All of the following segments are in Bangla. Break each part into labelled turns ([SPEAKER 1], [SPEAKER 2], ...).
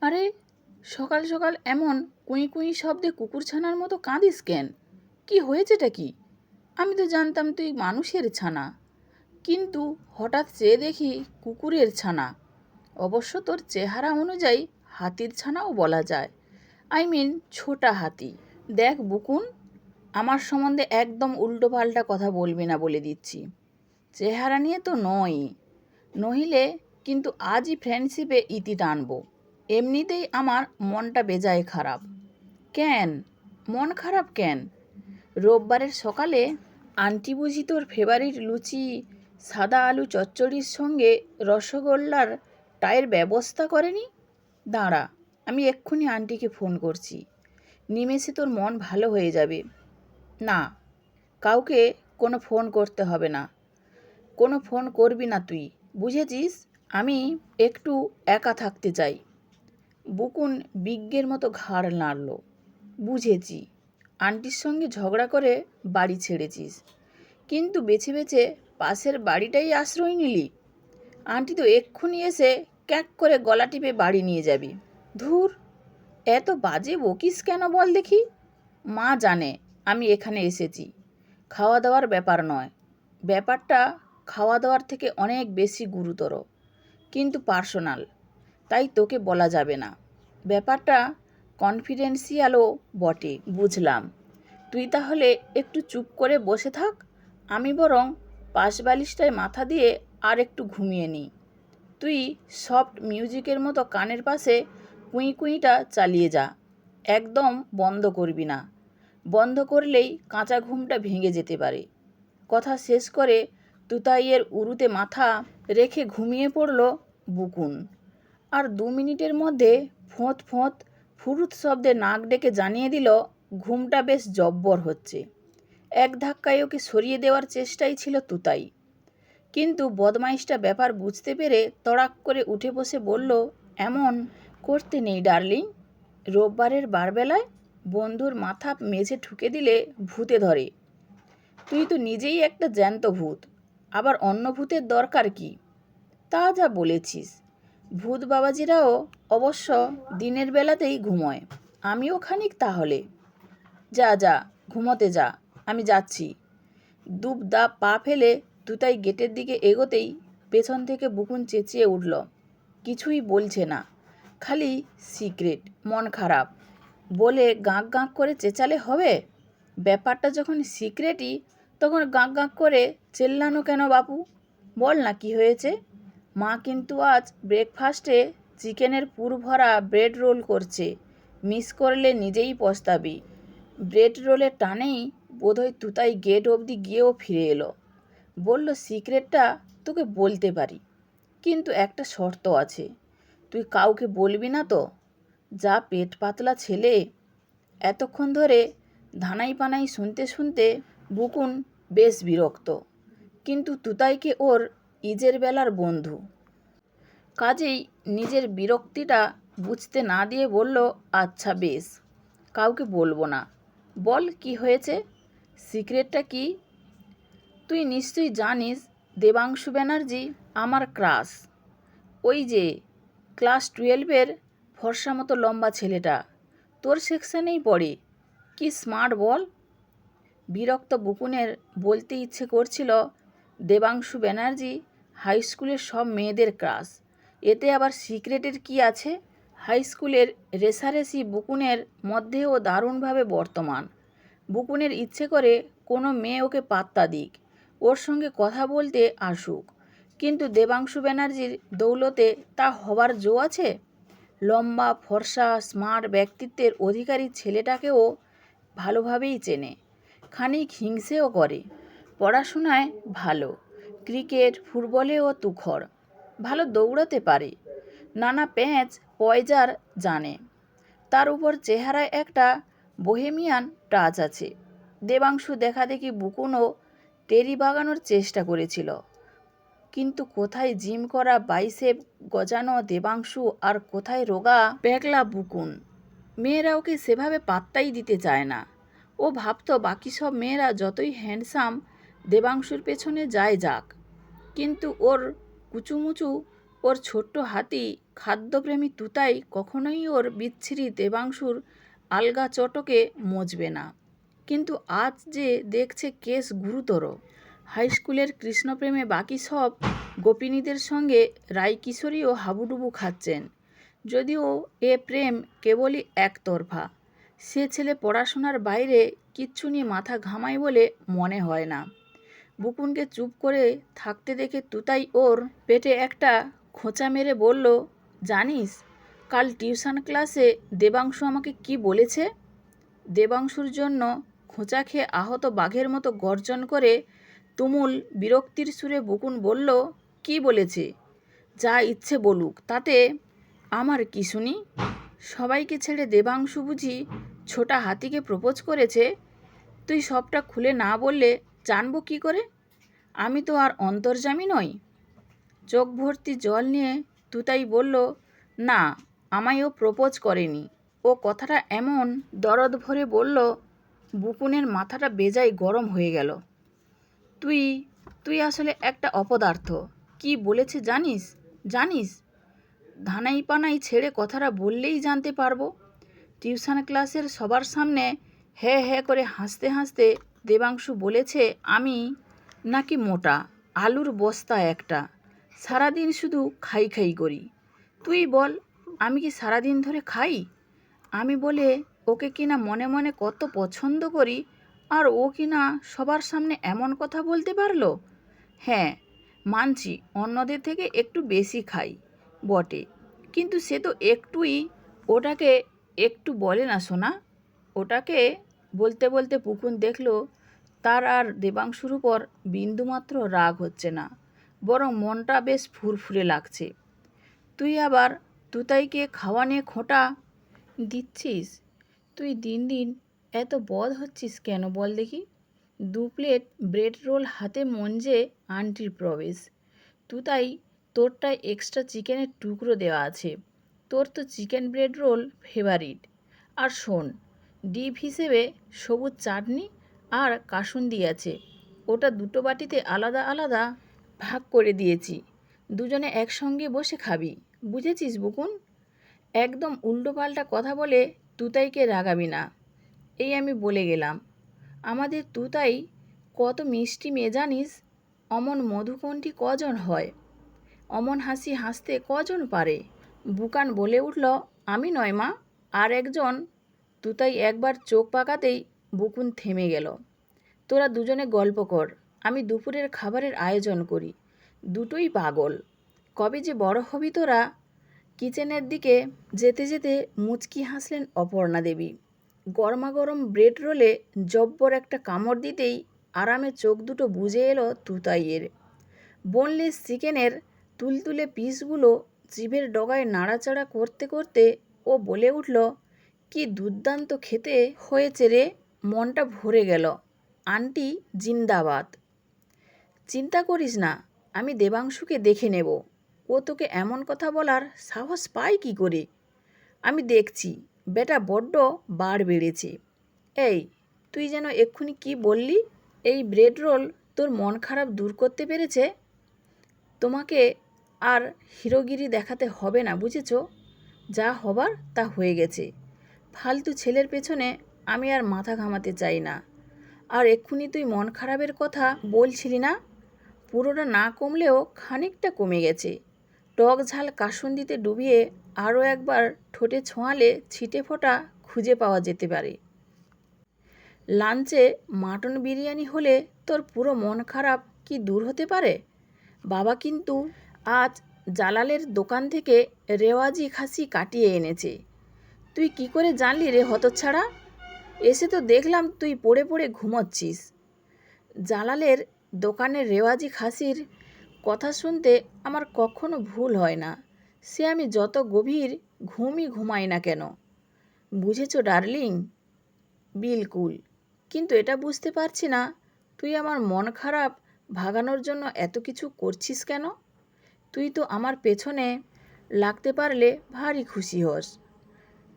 [SPEAKER 1] আরে, সকাল সকাল এমন কুঁই কুঁই শব্দে কুকুরছানার মতো কাঁদিস কেন? কি হয়েছেটা কি? আমি তো জানতাম তুই মানুষের ছানা। কিন্তু হঠাৎ চেয়ে দেখি কুকুরের ছানা। অবশ্য তোর চেহারা অনুযায়ী হাতির ছানাও বলা যায়। আই মিন ছোটা হাতি। দেখ বুকুন, আমার সম্বন্ধে একদম উল্টোপাল্টা কথা বলবি না বলে দিচ্ছি। চেহারা নিয়ে তো নয় নহিলে কিন্তু আজই ফ্রেন্ডশিপে ইতি টানবো। এমনিতেই আমার মনটা বেজায় খারাপ। কেন? মন খারাপ কেন? রোববারের সকালে আন্টি বুঝি তোর ফেভারিট লুচি, সাদা আলু চচ্চড়ির সঙ্গে রসগোল্লার টায়ের ব্যবস্থা করেনি? দাঁড়া, আমি এক্ষুনি আন্টিকে ফোন করছি। নিমেষে তোর মন ভালো হয়ে যাবে। না, কাউকে কোনো ফোন করতে হবে না। কোনো ফোন করবি না তুই, বুঝেছিস? আমি একটু একা থাকতে চাই। বুকুন বিজ্ঞের মতো ঘাড় নাড়ল। বুঝেছি, আন্টির সঙ্গে ঝগড়া করে বাড়ি ছেড়েছিস, কিন্তু বেছে বেছে পাশের বাড়িটাই আশ্রয় নিলি। আন্টি তো এক্ষুনি এসে ক্যাক করে গলা টিপে বাড়ি নিয়ে যাবি। ধুর, এত বাজে বকিস কেন বল দেখি? মা জানে আমি এখানে এসেছি খাওয়া দাওয়ার ব্যাপার নয়। ব্যাপারটা খাওয়া দাওয়ার থেকে অনেক বেশি গুরুতর, কিন্তু পার্সোনাল, তাই তোকে বলা যাবে না। ব্যাপারটা কনফিডেন্সিয়ালও বটে, বুঝলাম। তুই তাহলে একটু চুপ করে বসে থাক, আমি বরং পাশ বালিশটায় মাথা দিয়ে আর একটু ঘুমিয়ে নিই। তুই সফট মিউজিকের মতো কানের পাশে কুঁই কুঁইটা চালিয়ে যা, একদম বন্ধ করবি না। বন্ধ করলেই কাঁচা ঘুমটা ভেঙে যেতে পারে। কথা শেষ করে তুতাইয়ের উরুতে মাথা রেখে ঘুমিয়ে পড়ল বুকুন। আর দু মিনিটের মধ্যে ফোঁত ফোঁত ফুরুত শব্দে নাক ডেকে জানিয়ে দিল, ঘুমটা বেশ জব্বর হচ্ছে। এক ধাক্কায় ওকে সরিয়ে দেওয়ার চেষ্টাই ছিল তুতাই। কিন্তু বদমাইশটা ব্যাপার বুঝতে পেরে তড়াক করে উঠে বসে বলল, এমন করতে নেই ডার্লিং। রোববারের বারবেলায় বন্ধুর মাথা মেঝে ঠুকে দিলে ভূতে ধরে। তুই তো নিজেই একটা জ্যান্ত ভূত। আবার অন্য ভূতের দরকার কি? তা যা বলেছিস। ভূত বাবাজিরাও অবশ্য দিনের বেলাতেই ঘুমোয়। আমিও খানিক তাহলে। যা যা, ঘুমোতে যা, আমি যাচ্ছি। দুব দাব পা ফেলে তুতাই গেটের দিকে এগোতেই পেছন থেকে বুকুন চেঁচিয়ে উঠল। কিছুই বলছে না। খালি সিক্রেট, মন খারাপ। বলে গাঁক গাঁক করে চেঁচালে হবে? ব্যাপারটা যখন সিক্রেটই, তখন গাঁক গাঁক করে চেল্লানো কেন বাপু? বল না কি হয়েছে। মা কিন্তু আজ ব্রেকফাস্টে চিকেনের পুর ভরা ব্রেড রোল করছে। মিস করলে নিজেই পস্তাবি। ব্রেড রোলের টানেই বোধহয় তুতাই গেট অবধি গিয়েও ফিরে এলো। বলল সিক্রেটটা তোকে বলতে পারি। কিন্তু একটা শর্ত আছে। তুই কাউকে বলবি না তো? যা পেট পাতলা ছেলে এতক্ষণ ধরে ধানাই পানাই শুনতে শুনতে বুকুন বেশ বিরক্ত। কিন্তু তুতাইকে ওর ইজের বেলার বন্ধু। কাজেই নিজের বিরক্তিটা বুঝতে না দিয়ে বলল আচ্ছা বেশ, কাউকে বলব না। বল কি হয়েছে? সিক্রেটটা কি? তুই নিশ্চয়ই জানিস, দেবাংশু ব্যানার্জি আমার ক্রাশ। ওই যে, ক্লাস টুয়েলভের ফর্সা মতো লম্বা ছেলেটা, তোর সেকশানেই পড়ে। কি স্মার্ট বল? বিরক্ত বুকুনের বলতে ইচ্ছে করছিল দেবাংশু ব্যানার্জি হাই স্কুলের সব মেয়েদের ক্রাশ এতে আবার সিক্রেটের কি আছে? হাই স্কুলের রেসারেসি বুকুনের মধ্যেও দারুণভাবে বর্তমান। বুকুনের ইচ্ছে করে কোনো মেয়ে ওকে পাত্তা দিক, ওর সঙ্গে কথা বলতে আসুক। কিন্তু দেবাংশু ব্যানার্জির দৌলতে তা হবার জো আছে? লম্বা, ফর্সা স্মার্ট ব্যক্তিত্বের অধিকারী ছেলেটাকেও ভালোভাবেই চেনে। খানিক হিংসেও করে। পড়াশোনায় ভালো, ক্রিকেট ফুটবলেও তুখর। ভালো দৌড়াতে পারে। নানা প্যাঁচ, পয়জার জানে। তার উপর চেহারায় একটা বোহেমিয়ান টাচ আছে। দেবাংশু দেখা দেখি বুকুনও টেরি বাগানোর চেষ্টা করেছিল। কিন্তু কোথায় জিম করা বাইসেপ গজানো দেবাংশু আর কোথায় রোগা প্যাকলা বুকুন? মেয়েরা ওকে সেভাবে পাত্তাই দিতে চায় না। ও ভাবতো বাকি সব মেয়েরা যতই হ্যান্ডসাম দেবাংশুর পেছনে যায় যাক। কিন্তু ওর কুচুমুচু, ওর ছোট্ট হাতি, খাদ্যপ্রেমী তুতাই কখনোই ওর বিচ্ছিরি দেবাংশুর আলগা চটকে মজবে না। কিন্তু আজ যে দেখছে কেস গুরুতর। হাই স্কুলের কৃষ্ণপ্রেমে বাকি সব গোপিনীদের সঙ্গে রায়কিশোরীও হাবুডুবু খাচ্ছেন। যদিও এ প্রেম কেবলই একতরফা। সে ছেলে পড়াশোনার বাইরে কিচ্ছু নিয়ে মাথা ঘামায় বলে মনে হয় না। বুকুনকে চুপ করে থাকতে দেখে তুতাই ওর পেটে একটা খোঁচা মেরে বলল, জানিস, কাল টিউশন ক্লাসে দেবাংশু আমাকে কি বলেছে? দেবাংশুর জন্য খোঁচা খেয়ে আহত বাঘের মতো গর্জন করে তুমুল বিরক্তির সুরে বকুন বলল, কি বলেছে? যা ইচ্ছে বলুক, তাতে আমার কি শুনি? সবাইকে ছেড়ে দেবাংশু বুঝি ছোটা হাতিকে প্রপোজ করেছে। তুই সবটা খুলে না বললে জানব কি করে? আমি তো আর অন্তর্জামী নই। চোখ ভর্তি জল নিয়ে তুতাই বলল, না আমায় ও প্রপোজ করেনি। ও কথাটা এমন দরদ ভরে বলল, বুকুনের মাথাটা বেজায় গরম হয়ে গেল। তুই তুই আসলে একটা অপদার্থ। কি বলেছে জানিস? জানিস? ধানাই পানাই ছেড়ে কথাটা বললেই জানতে পারব। টিউশন ক্লাসের সবার সামনে হ্যাঁ হ্যাঁ করে হাসতে হাসতে দেবাংশু বলেছে, আমি নাকি মোটা, আলুর বস্তা একটা, সারাদিন শুধু খাই খাই করি। তুই বল, আমি কি সারাদিন ধরে খাই? আমি বলে, ওকে কিনা মনে মনে কত পছন্দ করি, আর ও কিনা সবার সামনে এমন কথা বলতে পারল? হ্যাঁ মানছি, অন্যদের থেকে একটু বেশি খাই, বটে। কিন্তু সে তো একটুই, ওটাকে একটু বলে না শোনা ওটাকে বলতে বলতে পুকুন দেখল তার আর দেবাংশুর উপর বিন্দুমাত্র রাগ হচ্ছে না, বরং মনটা বেশ ফুরফুরে লাগছে। তুই আবার তুতাইকে খাওয়া নিয়ে খোঁটা। দিচ্ছিস? তুই দিন দিন এত বদ হচ্ছিস কেন বল দেখি? দু প্লেট ব্রেড রোল হাতে মঞ্জে আন্টির প্রবেশ। তুতাই তোরটায় এক্সট্রা চিকেনের টুকরো দেওয়া আছে। তোর তো চিকেন ব্রেড রোল ফেভারিট। আর শোন, ডিপ হিসেবে সবুজ চাটনি আর কাসুন্দি আছে। ওটা দুটো বাটিতে আলাদা আলাদা ভাগ করে দিয়েছি। দুজনে একসঙ্গে বসে খাবি। বুঝেছিস বুকুন? একদম উল্টোপাল্টা কথা বলে তুতাইকে রাগাবি না। এই আমি বলে গেলাম। আমাদের তুতাই কত মিষ্টি মেয়ে জানিস? অমন মধুকণ্ঠী কজন হয়? অমন হাসি হাসতে কজন পারে? বুকান বলে উঠল, আমি নয় মা, আর একজন। তুতাই একবার চোখ পাকাতেই বুকুন থেমে গেল। তোরা দুজনে গল্প কর, আমি দুপুরের খাবারের আয়োজন করি। দুটোই পাগল। কবে যে বড় হবি তোরা? কিচেনের দিকে যেতে যেতে মুচকি হাসলেন অপর্ণা দেবী। গরমাগরম ব্রেড রোলে জব্বর একটা কামড় দিতেই আরামে চোখ দুটো বুঝে এলো তুতাইয়ের। বোনলেস চিকেনের তুলতুলে পিসগুলো জিভের ডগায় নাড়াচাড়া করতে করতে ও বলে উঠল, কি দুর্দান্ত খেতে হয়েছে রে। মনটা ভরে গেল, আন্টি, জিন্দাবাদ। চিন্তা করিস না, আমি দেবাংশুকে দেখে নেব। ও তোকে এমন কথা বলার সাহস পায় কি করে? আমি দেখছি, বেটা বড্ড বার বেড়েছে। এই, তুই যেন এক্ষুনি কি বললি? এই ব্রেড রোল তোর মন খারাপ দূর করতে পেরেছে? তোমাকে আর হিরোগিরি দেখাতে হবে না, বুঝেছ? যা হবার তা হয়ে গেছে। ফালতু ছেলের পেছনে আমি আর মাথা ঘামাতে চাই না। আর এক্ষুনি তুই মন খারাপের কথা বলছিলি না? পুরোটা না কমলেও খানিকটা কমে গেছে। টক ঝাল কাসুন্দিতে ডুবিয়ে আরও একবার ঠোঁটে ছোঁয়ালে ছিটে ফোটা খুঁজে পাওয়া যেতে পারে। লাঞ্চে মাটন বিরিয়ানি হলে তোর পুরো মন খারাপ কি দূর হতে পারে? বাবা কিন্তু আজ জালালের দোকান থেকে রেওয়াজি খাসি কাটিয়ে এনেছে। তুই কি করে জানলি রে হতচ্ছাড়া এসে তো দেখলাম তুই পড়ে পড়ে ঘুমোচ্ছিস। জালালের দোকানের রেওয়াজি খাসির কথা শুনতে আমার কখনো ভুল হয় না। সে আমি যত গভীর ঘুমই ঘুমাই না কেন। বুঝেছ ডার্লিং? বিলকুল। কিন্তু এটা বুঝতে পারছি না, তুই আমার মন খারাপ ভাগানোর জন্য এত কিছু করছিস কেন? তুই তো আমার পেছনে লাগতে পারলে ভারী খুশি হস।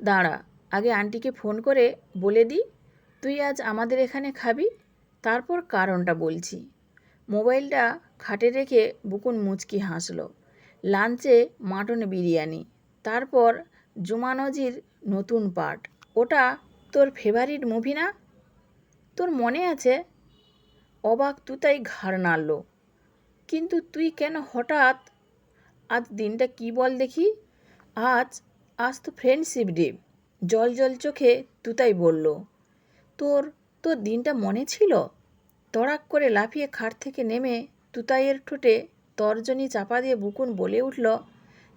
[SPEAKER 1] দাঁড়া আগে আন্টিকে ফোন করে বলে দিই, তুই আজ আমাদের এখানে খাবি? তারপর কারণটা বলছি। মোবাইলটা খাটে রেখে বুকুন মুচকি হাসল। লাঞ্চে মাটন বিরিয়ানি, তারপর জুমানজির নতুন পার্ট। ওটা তোর ফেভারিট মুভি না? তোর মনে আছে? অবাক তুতাই ঘাড় নাড়ল। কিন্তু তুই কেন হঠাৎ? আজ দিনটা কি বল দেখি? আজ আজ তো ফ্রেন্ডশিপ ডে জল জল চোখে তুতাই বলল, তোর তোর দিনটা মনে ছিল? তড়াক করে লাফিয়ে খাট থেকে নেমে তুতাইয়ের ঠোঁটে তর্জনী চাপা দিয়ে বুকুন বলে উঠল,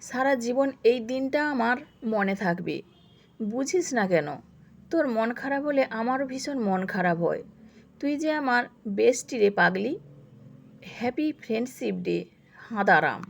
[SPEAKER 1] সারা জীবন এই দিনটা আমার মনে থাকবে। বুঝিস না কেন, তোর মন খারাপ হলে আমারও ভীষণ মন খারাপ হয়। তুই যে আমার বেস্টি রে পাগলি। Happy friendship day, হাঁদারাম।